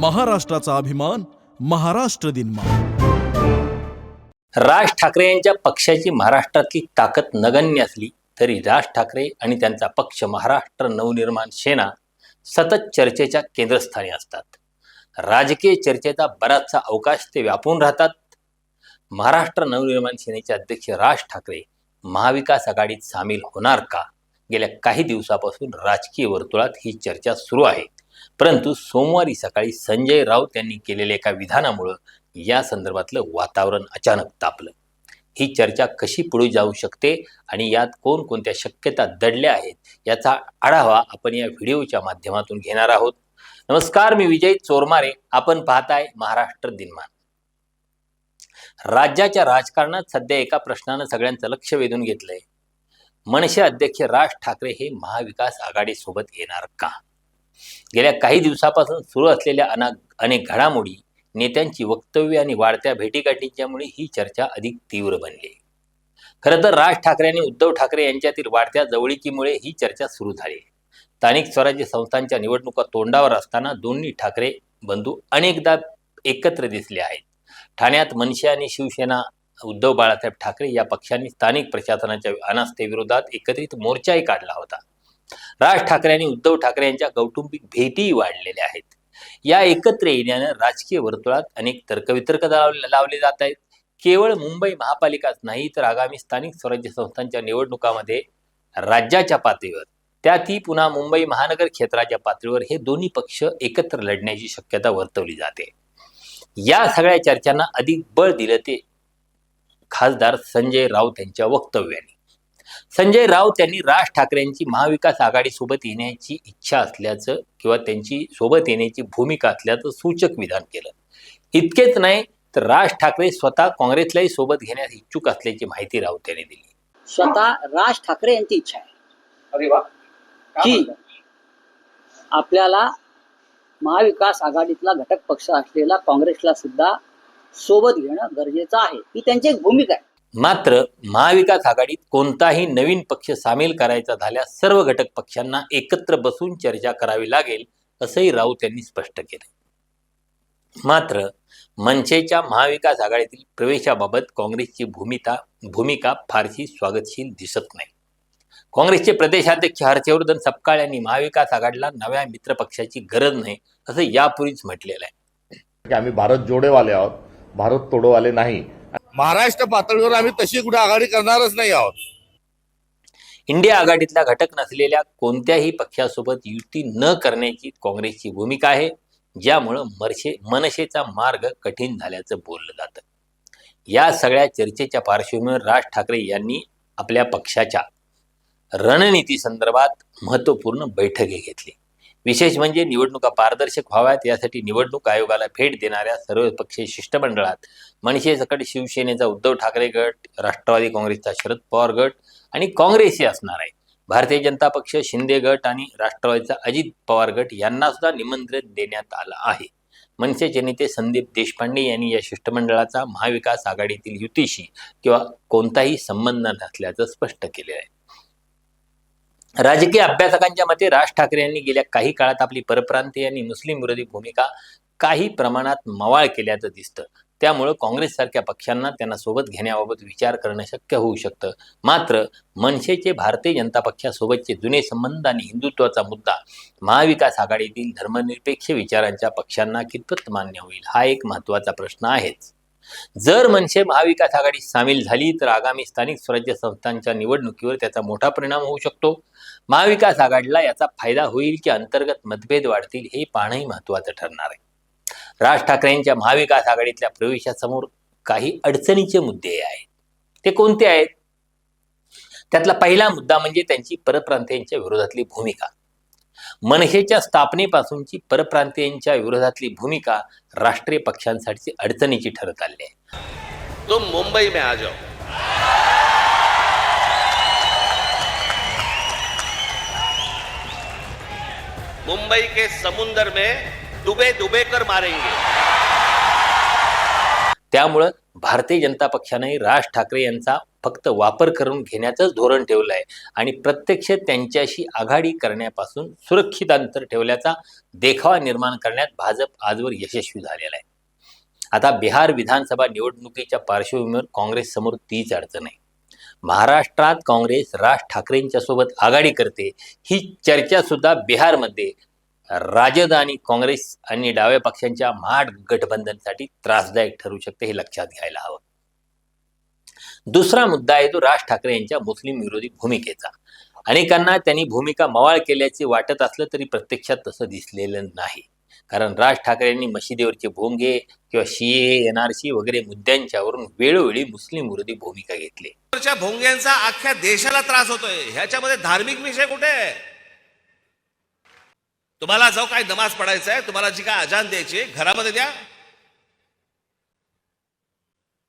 महाराष्ट्राचा अभिमान महाराष्ट्र दिन राज ठाकरे यांच्या पक्षाची महाराष्ट्रातली ताकद नगण्य असली तरी राज ठाकरे आणि त्यांचा पक्ष महाराष्ट्र नवनिर्माण सेना सतत चर्चेच्या केंद्रस्थानी असतात. राजकीय चर्चेचा बराचसा अवकाश ते व्यापून राहतात. महाराष्ट्र नवनिर्माण सेनेचे अध्यक्ष राज ठाकरे महाविकास आघाडीत सामील होणार का? गेल्या काही दिवसापासून राजकीय वर्तुळात ही चर्चा सुरू आहे. परंतु सोमवारी सकाळी संजय राऊत यांनी केलेल्या एका विधानामुळं या संदर्भातलं वातावरण अचानक तापलं. ही चर्चा कशी पुढे जाऊ शकते आणि यात कोणकोणत्या शक्यता दडल्या आहेत याचा आढावा आपण या व्हिडिओच्या माध्यमातून घेणार आहोत. नमस्कार मी विजय चोरमारे. आपण पाहताय महाराष्ट्र दिनमान. राज्याच्या राजकारणात सध्या एका प्रश्नानं सगळ्यांचं लक्ष वेधून घेतलंय. मनसे अध्यक्ष राज ठाकरे हे महाविकास आघाडीसोबत येणार का? गेल्या काही दिवसापासून सुरू असलेल्या अना अनेक घडामोडी नेत्यांची वक्तव्य आणि वाढत्या भेटीगाठींच्यामुळे ही चर्चा अधिक तीव्र बनली. खरं तर राज ठाकरे आणि उद्धव ठाकरे यांच्यातील वाढत्या जवळीकीमुळे ही चर्चा सुरू झाली. स्थानिक स्वराज्य संस्थांच्या निवडणुका तोंडावर असताना दोन्ही ठाकरे बंधू अनेकदा एकत्र दिसले आहेत. ठाण्यात मनसे आणि शिवसेना उद्धव बाळासाहेब ठाकरे या पक्षांनी स्थानिक प्रशासनाच्या अनास्थेविरोधात एकत्रित मोर्चाही काढला होता. राज ठाकरे आणि उद्धव ठाकरे यांच्या कौटुंबिक भेटीही वाढलेल्या आहेत. या एकत्र येण्यानं राजकीय वर्तुळात अनेक तर्कवितर्क लावले लावले जात आहेत. केवळ मुंबई महापालिकाच नाही तर आगामी स्थानिक स्वराज्य संस्थांच्या निवडणुकामध्ये राज्याच्या पातळीवर त्यातही पुन्हा मुंबई महानगर क्षेत्राच्या पातळीवर हे दोन्ही पक्ष एकत्र लढण्याची शक्यता वर्तवली जाते. या सगळ्या चर्चांना अधिक बळ दिलं ते खासदार संजय राऊत यांच्या वक्तव्याने. संजय राऊत यांनी राज ठाकरेंची महाविकास आघाडीसोबत येण्याची इच्छा असल्याचं किंवा त्यांची सोबत येण्याची भूमिका असल्याचं सूचक विधान केलं. इतकेच नाही तर राज ठाकरे स्वतः काँग्रेसलाही सोबत घेण्यास इच्छुक असल्याची माहिती राऊत यांनी दिली. स्वतः राज ठाकरे यांची इच्छा आहे. अरे वा. की आपल्याला महाविकास आघाडीतला घटक पक्ष असलेला काँग्रेसला सुद्धा सोबत घेणं गरजेचं आहे. ही त्यांची एक भूमिका आहे. मात्र महाविकास आघाडीत कोणताही नवीन पक्ष सामील करायचा झाल्यास सर्व घटक पक्षांना एकत्र बसून चर्चा करावी लागेल असंही राऊत यांनी स्पष्ट केलं. मात्र मनसेच्या महाविकास आघाडीतील प्रवेशाबाबत काँग्रेसची भूमिका भूमिका फारशी स्वागतशील दिसत नाही. काँग्रेसचे प्रदेशाध्यक्ष हर्षवर्धन सपकाळ यांनी महाविकास आघाडीला नव्या मित्रपक्षाची गरज नाही असं यापूर्वीच म्हटलेलं आहे. की आम्ही भारत जोडेवाले आहोत भारत तोडोवाले नाही महाराष्ट्र पातळीवर आम्ही तशी कुठे आघाडी करणारच नाही आहोत. इंडिया आघाडीतला घटक नसलेल्या कोणत्याही पक्षासोबत युती न करण्याची काँग्रेसची भूमिका आहे ज्यामुळं मरशे मनशेचा मार्ग कठीण झाल्याचं बोललं जातं. या सगळ्या चर्चेच्या पार्श्वभूमीवर राज ठाकरे यांनी आपल्या पक्षाच्या रणनीती संदर्भात महत्त्वपूर्ण बैठकी घेतली. विशेष म्हणजे निवडणुका पारदर्शक व्हाव्यात यासाठी निवडणूक आयोगाला भेट देणाऱ्या सर्व पक्षीय शिष्टमंडळात मनसेसकट शिवसेनेचा उद्धव ठाकरे गट राष्ट्रवादी काँग्रेसचा शरद पवार गट आणि काँग्रेसही असणार आहे. भारतीय जनता पक्ष शिंदे गट आणि राष्ट्रवादीचा अजित पवार गट यांना सुद्धा निमंत्रण देण्यात आलं आहे. मनसेचे नेते संदीप देशपांडे यांनी या शिष्टमंडळाचा महाविकास आघाडीतील युतीशी किंवा कोणताही संबंध नसल्याचं स्पष्ट केले आहे. राजकीय अभ्यासकांच्या मते राज ठाकरे यांनी गेल्या काही काळात आपली परप्रांतीय आणि मुस्लिम विरोधी भूमिका काही प्रमाणात मवाळ केल्याचं दिसतं. त्यामुळं काँग्रेससारख्या पक्षांना त्यांना सोबत घेण्याबाबत विचार करणं शक्य होऊ शकतं. मात्र मनसेचे भारतीय जनता पक्षासोबतचे जुने संबंध आणि हिंदुत्वाचा मुद्दा महाविकास आघाडीतील धर्मनिरपेक्ष विचारांच्या पक्षांना कितपत मान्य होईल हा एक महत्त्वाचा प्रश्न आहेच. जर मनसे महाविकास आघाडीत सामील झाली तर आगामी स्थानिक स्वराज्य संस्थांच्या निवडणुकीवर त्याचा मोठा परिणाम होऊ शकतो. महाविकास आघाडीला याचा फायदा होईल की अंतर्गत मतभेद वाढतील हे पाहणंही महत्वाचं ठरणार आहे. राज ठाकरेंच्या महाविकास आघाडीतल्या प्रवेशासमोर काही अडचणीचे मुद्दे आहेत. ते कोणते आहेत? त्यातला पहिला मुद्दा म्हणजे त्यांची परप्रांतीयांच्या विरोधातली भूमिका. मनसेच्या स्थापनेपासूनची परप्रांतीयांच्या विरोधातली भूमिका राष्ट्रीय पक्षांसाठी अडचणीची ठरत आली आहे. तुम मुंबई में आ जाओ. मुंबई के समुंदर में डुबे डुबे कर मारेंगे. त्यामुळं भारतीय जनता पक्षानेही राज ठाकरे यांचा फक्त वापर करून घेण्याचंच धोरण ठेवलं आहे. आणि प्रत्यक्ष त्यांच्याशी आघाडी करण्यापासून सुरक्षित अंतर ठेवल्याचा देखावा निर्माण करण्यात भाजप आजवर यशस्वी झालेला आहे. आता बिहार विधानसभा निवडणुकीच्या पार्श्वभूमीवर काँग्रेस समोर तीच अडचण आहे. महाराष्ट्रात काँग्रेस राज ठाकरेंच्या सोबत आघाडी करते ही चर्चा सुद्धा बिहारमध्ये राजद आणि काँग्रेस आणि डाव्या पक्षांच्या महागठबंधनसाठी त्रासदायक ठरू शकते हे लक्षात घ्यायला हवं. दुसरा मुद्दा आहे तो राज ठाकरे यांच्या मुस्लिम विरोधी भूमिकेचा. अनेकांना त्यांनी भूमिका मवाळ केल्याचे वाटत असलं तरी प्रत्यक्षात तसं दिसलेलं नाही. कारण राज ठाकरे यांनी मशिदीवरचे भोंगे किंवा सीए एनआरसी वगैरे मुद्द्यांच्यावरून वेळोवेळी मुस्लिम विरोधी भूमिका घेतली. भोंग्यांचा अख्ख्या देशाला त्रास होतोय. ह्याच्यामध्ये धार्मिक विषय कुठे आहे? तुम्हाला जो काही नमाज पडायचा आहे तुम्हाला जी काय अजान द्यायची घरामध्ये द्या.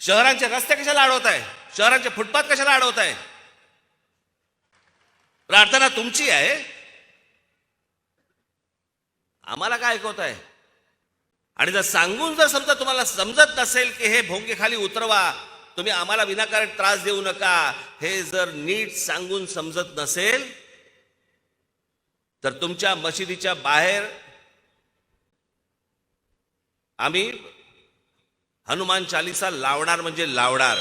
शहरांचे रस्ते कशाला अडवत आहे शहरांचे फुटपाथ कशाला अडवत आहे प्रार्थना तुमची आहे. आम्हाला काय ऐकवत आहे आणि जर सांगून जर समजा तुम्हाला समजत नसेल की हे भोंगे खाली उतरवा तुम्ही आम्हाला विनाकारण त्रास देऊ नका. हे जर नीट सांगून समजत नसेल तर तुमच्या मशिदीच्या बाहेर आम्ही हनुमान चालिसा लावणार म्हणजे लावणार.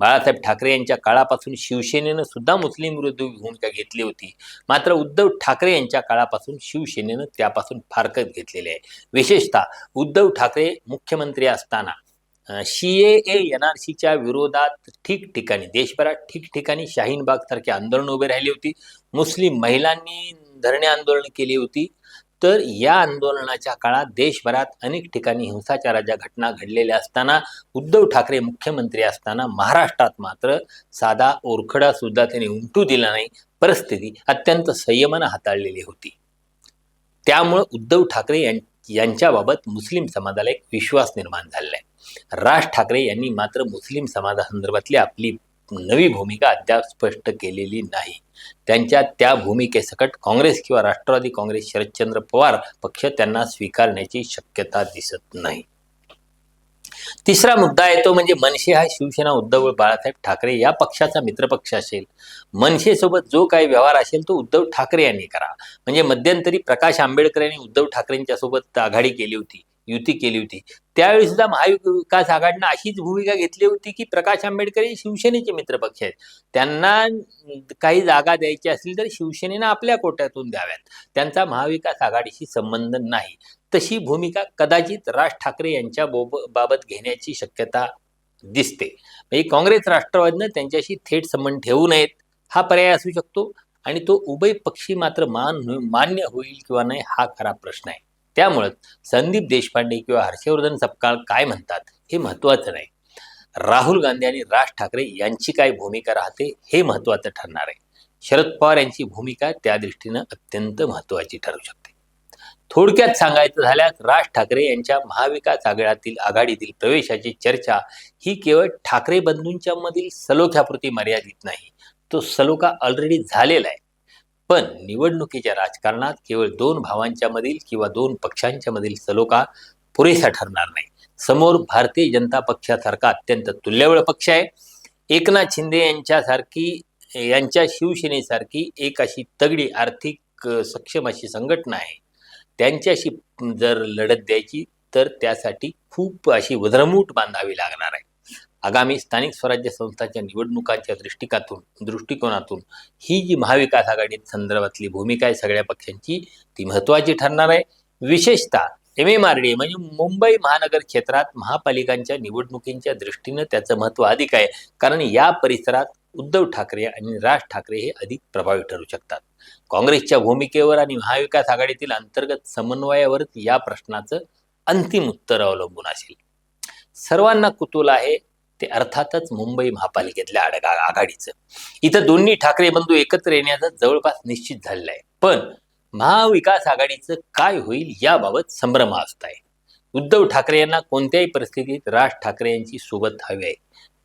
बाळासाहेब ठाकरे यांच्या काळापासून शिवसेनेनं सुद्धा मुस्लिम विरोधी भूमिका घेतली होती. मात्र उद्धव ठाकरे यांच्या काळापासून शिवसेनेनं त्यापासून फारकत घेतलेली आहे. विशेषतः उद्धव ठाकरे मुख्यमंत्री असताना. सी ए एन आर सीच्या विरोधात ठिकठिकाणी देशभरात ठिकठिकाणी शाहीनबाग सारखे आंदोलन उभे राहिली होती. मुस्लिम महिलांनी धरणे आंदोलन केली होती. तर या आंदोलनाच्या काळात देशभरात अनेक ठिकाणी हिंसाचाराच्या घटना घडलेल्या असताना उद्धव ठाकरे मुख्यमंत्री असताना महाराष्ट्रात मात्र साधा ओरखडा सुद्धा त्यांनी उमटू दिला नाही. परिस्थिती अत्यंत संयमानं हाताळलेली होती. त्यामुळं उद्धव ठाकरे यां यांच्याबाबत मुस्लिम समाजाला एक विश्वास निर्माण झालेला आहे. राज ठाकरे यांनी मात्र मुस्लिम समाजासंदर्भातली आपली नवी भूमिका अद्याप स्पष्ट केलेली नाही. त्यांच्या त्या भूमिकेसकट काँग्रेस किंवा राष्ट्रवादी काँग्रेस शरदचंद्र पवार पक्ष त्यांना स्वीकारण्याची शक्यता दिसत नाही. तिसरा मुद्दा आहे तो म्हणजे मनसे हा शिवसेना उद्धव बाळासाहेब ठाकरे या पक्षाचा मित्रपक्ष असेल. मनसेसोबत जो काही व्यवहार असेल तो उद्धव ठाकरे यांनी करा. म्हणजे मध्यंतरी प्रकाश आंबेडकर यांनी उद्धव ठाकरेंच्या सोबत आघाडी केली होती. युती केली होती. त्यावेळी सुद्धा महाविकास आघाडीनं अशीच भूमिका घेतली होती की प्रकाश आंबेडकर हे शिवसेनेचे मित्रपक्ष आहेत. त्यांना काही जागा द्यायची असतील तर शिवसेनेनं आपल्या कोट्यातून द्याव्यात. त्यांचा महाविकास आघाडीशी संबंध नाही. तशी भूमिका कदाचित राज ठाकरे यांच्या बोब बाबत घेण्याची शक्यता दिसते. म्हणजे काँग्रेस राष्ट्रवादीनं त्यांच्याशी थेट संबंध ठेवू नयेत हा पर्याय असू शकतो आणि तो उभय पक्षी मात्र मान मान्य होईल किंवा नाही हा खरा प्रश्न आहे. त्यामुळं संदीप देशपांडे किंवा हर्षवर्धन सपकाळ काय म्हणतात हे महत्त्वाचं नाही. राहुल गांधी आणि राज ठाकरे यांची काय भूमिका राहते हे महत्त्वाचं ठरणार आहे. शरद पवार यांची भूमिका त्या दृष्टीनं अत्यंत महत्त्वाची ठरू शकते. थोडक्यात सांगायचं झाल्यास राज ठाकरे यांच्या महाविकास आघाडीतील आघाडीतील प्रवेशाची चर्चा ही केवळ ठाकरे बंधूंच्या मधील सलोख्यापुरती मर्यादित नाही तो सलोखा ऑलरेडी झालेला आहे. पण निवडणुकीच्या राजकारणात केवळ दोन भावांच्या मधील किंवा दोन पक्षांच्या मधील सलोखा पुरेसा ठरणार नाही. समोर भारतीय जनता पक्षासारखा अत्यंत तुल्यबळ पक्ष आहे. एकनाथ शिंदे यांच्यासारखी यांच्या शिवसेनेसारखी एक अशी तगडी आर्थिक सक्षम अशी संघटना आहे. त्यांच्याशी जर लढत द्यायची तर त्यासाठी खूप अशी वधरमूट बांधावी लागणार आहे. आगामी स्थानिक स्वराज्य संस्थांच्या निवडणुकांच्या दृष्टिकातून दृष्टिकोनातून ही जी महाविकास आघाडी संदर्भातली भूमिका आहे सगळ्या पक्षांची ती महत्त्वाची ठरणार आहे. विशेषतः एम एम आर डी म्हणजे मुंबई महानगर क्षेत्रात महापालिकांच्या निवडणुकींच्या दृष्टीनं त्याचं महत्त्व अधिक आहे. कारण या परिसरात उद्धव ठाकरे आणि राज ठाकरे हे अधिक प्रभावी ठरू शकतात. काँग्रेसच्या भूमिकेवर आणि महाविकास आघाडीतील अंतर्गत समन्वयावरच या प्रश्नाचं अंतिम उत्तर अवलंबून असेल. सर्वांना कुतूल आहे ते अर्थातच मुंबई महापालिकेतल्या आडगा आघाडीचं. इथं दोन्ही ठाकरे बंधू एकत्र येण्याचं जवळपास निश्चित झालेलं आहे. पण महाविकास आघाडीचं काय होईल याबाबत संभ्रम असत आहे. उद्धव ठाकरे यांना कोणत्याही परिस्थितीत राज ठाकरे यांची सोबत हवी आहे.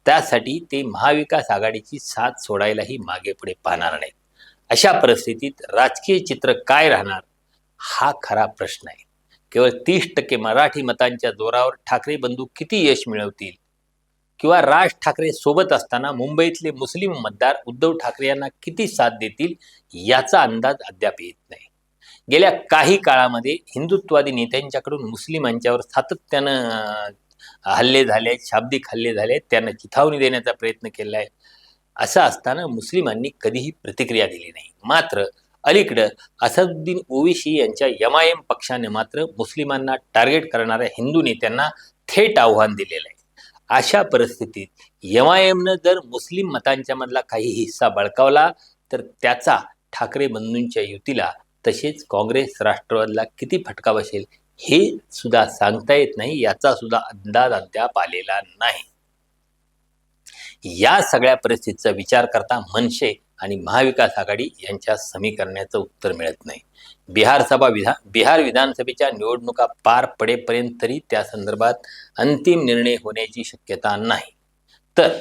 त्यासाठी ते महाविकास आघाडीची साथ सोडायलाही मागे पुढे पाहणार नाहीत. अशा परिस्थितीत राजकीय चित्र काय राहणार? हा खरा प्रश्न आहे. केवळ तीस टक्के मराठी मतांच्या जोरावर ठाकरे बंधू किती यश मिळवतील? किंवा राज ठाकरे सोबत असताना मुंबईतले मुस्लिम मतदार उद्धव ठाकरे यांना किती साथ देतील याचा अंदाज अद्याप येत नाही. गेल्या काही काळामध्ये हिंदुत्ववादी नेत्यांच्याकडून मुस्लिमांच्यावर सातत्यानं हल्ले झाले आहेत, शाब्दिक हल्ले झाले आहेत, त्यांना चिथावणी देण्याचा प्रयत्न केला आहे. असं असताना मुस्लिमांनी कधीही प्रतिक्रिया दिली नाही. मात्र अलीकडं असदुद्दीन ओवेसी यांच्या एम आय एम पक्षाने मात्र मुस्लिमांना टार्गेट करणाऱ्या हिंदू नेत्यांना थेट आव्हान दिलेलं आहे. अशा परिस्थितीत एम आय एमनं जर मुस्लिम मतांच्या मधला काही हिस्सा बळकावला तर त्याचा ठाकरे बंधूंच्या युतीला तसेच काँग्रेस राष्ट्रवादीला किती फटका बसेल हे सुद्धा सांगता येत नाही याचा सुद्धा अंदाज अद्याप आलेला नाही. या सगळ्या परिस्थितीचा विचार करता मनसे आणि महाविकास आघाडी यांच्या समीकरणाचं उत्तर मिळत नाही. बिहार सभा विधा बिहार विधानसभेच्या निवडणुका पार पडेपर्यंत तरी त्या संदर्भात अंतिम निर्णय होण्याची शक्यता नाही. तर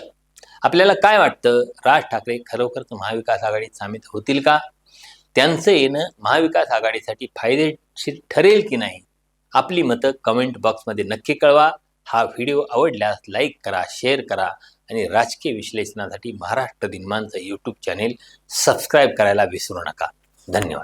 आपल्याला काय वाटतं? राज ठाकरे खरोखरच महाविकास आघाडीत सामील होतील का? त्यांचं येणं महाविकास आघाडीसाठी फायदेशीर ठरेल की नाही? आपली मतं कमेंट बॉक्समध्ये नक्की कळवा. हा व्हिडिओ आवडल्यास लाईक करा शेअर करा आणि राजकीय विश्लेषणासाठी महाराष्ट्र दिनमानचं यूट्यूब चॅनेल सबस्क्राईब करायला विसरू नका. धन्यवाद.